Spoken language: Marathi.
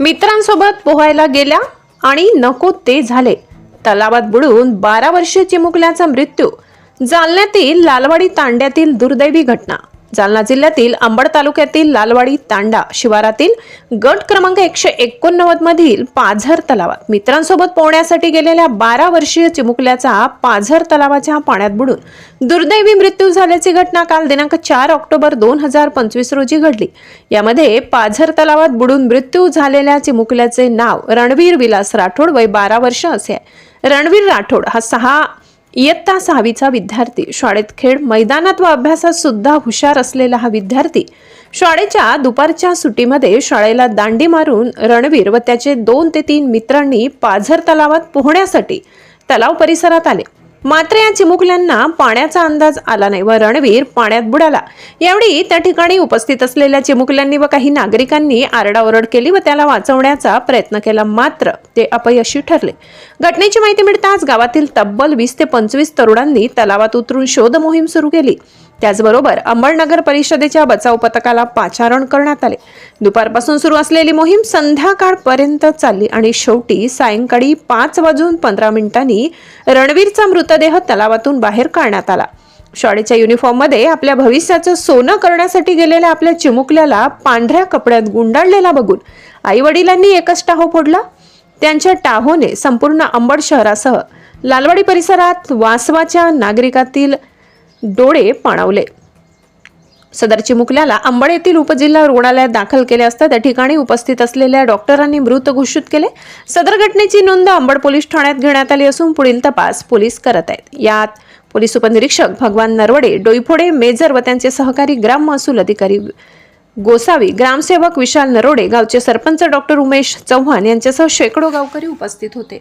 मित्रांसोबत पोहायला गेल्या आणि नको ते झाले. तलावात बुडून बारा वर्षीय चिमुकल्याचा मृत्यू जालन्यातील लालवाडी तांड्यातील दुर्दैवी घटना. जालना जिल्ह्यातील अंबड तालुक्यातील लालवाडी तांडा शिवारातील गट क्रमांक एकशे एकोणनव्वद मधील पाझर तलावात मित्रांसोबत पोहण्यासाठी गेलेल्या बारा वर्षीय चिमुकल्याचा पाझर तलावाच्या पाण्यात बुडून दुर्दैवी मृत्यू झाल्याची घटना काल दिनांक चार ऑक्टोबर दोन हजार पंचवीस रोजी घडली. यामध्ये पाझर तलावात बुडून मृत्यू झालेल्या चिमुकल्याचे नाव रणवीर विलास राठोड वय बारा वर्ष असे आहे. रणवीर राठोड हा सहा इयत्ता सहावीचा विद्यार्थी. शाळेत खेळ मैदानात व अभ्यासात सुद्धा हुशार असलेला हा विद्यार्थी शाळेच्या दुपारच्या सुट्टीमध्ये शाळेला दांडी मारून रणवीर व त्याचे दोन ते तीन मित्रांनी पाझर तलावात पोहण्यासाठी तलाव परिसरात आले. मात्र या चिमुकल्यांना पाण्याचा अंदाज आला नाही व रणवीर पाण्यात बुडाला. यावेळी त्या ठिकाणी उपस्थित असलेल्या चिमुकल्यांनी व काही नागरिकांनी आरडाओरड केली व त्याला वाचवण्याचा प्रयत्न केला. मात्र ते अपयशी ठरले. घटनेची माहिती मिळताच गावातील तब्बल वीस ते पंचवीस तरुणांनी तलावात उतरून शोध मोहीम सुरू केली. त्याचबरोबर अंबडनगर परिषदेच्या बचाव पथकाला पाचारण करण्यात आले. दुपारपासून सुरू असलेली मोहीम संध्याकाळपर्यंत चालली आणि शेवटी सायंकाळी पाच वाजून पंधरा मिनिटांनी रणवीरचा मृतदेह तलावातून बाहेर काढण्यात आला. शाळेच्या युनिफॉर्ममध्ये आपल्या भविष्याचं सोनं करण्यासाठी गेलेल्या आपल्या चिमुकल्याला पांढऱ्या कपड्यात गुंडाळलेला बघून आई वडिलांनी एकच टाहो फोडला. त्यांच्या टाहोने संपूर्ण अंबड शहरासह लालवाडी परिसरात वासवाच्या नागरिकातील डोळे पाणावले. सदर चिमुकल्याला अंबड येथील उपजिल्हा रुग्णालयात दाखल केले असता त्या ठिकाणी उपस्थित असलेल्या डॉक्टरांनी मृत घोषित केले. सदर घटनेची नोंद अंबड पोलीस ठाण्यात घेण्यात आली असून पुढील तपास पोलीस करत आहेत. यात पोलीस उपनिरीक्षक भगवान नरवडे डोईफोडे मेजर व त्यांचे सहकारी ग्राम महसूल अधिकारी गोसावी ग्रामसेवक विशाल नरोडे गावचे सरपंच डॉक्टर उमेश चव्हाण यांच्यासह शेकडो गावकरी उपस्थित होते.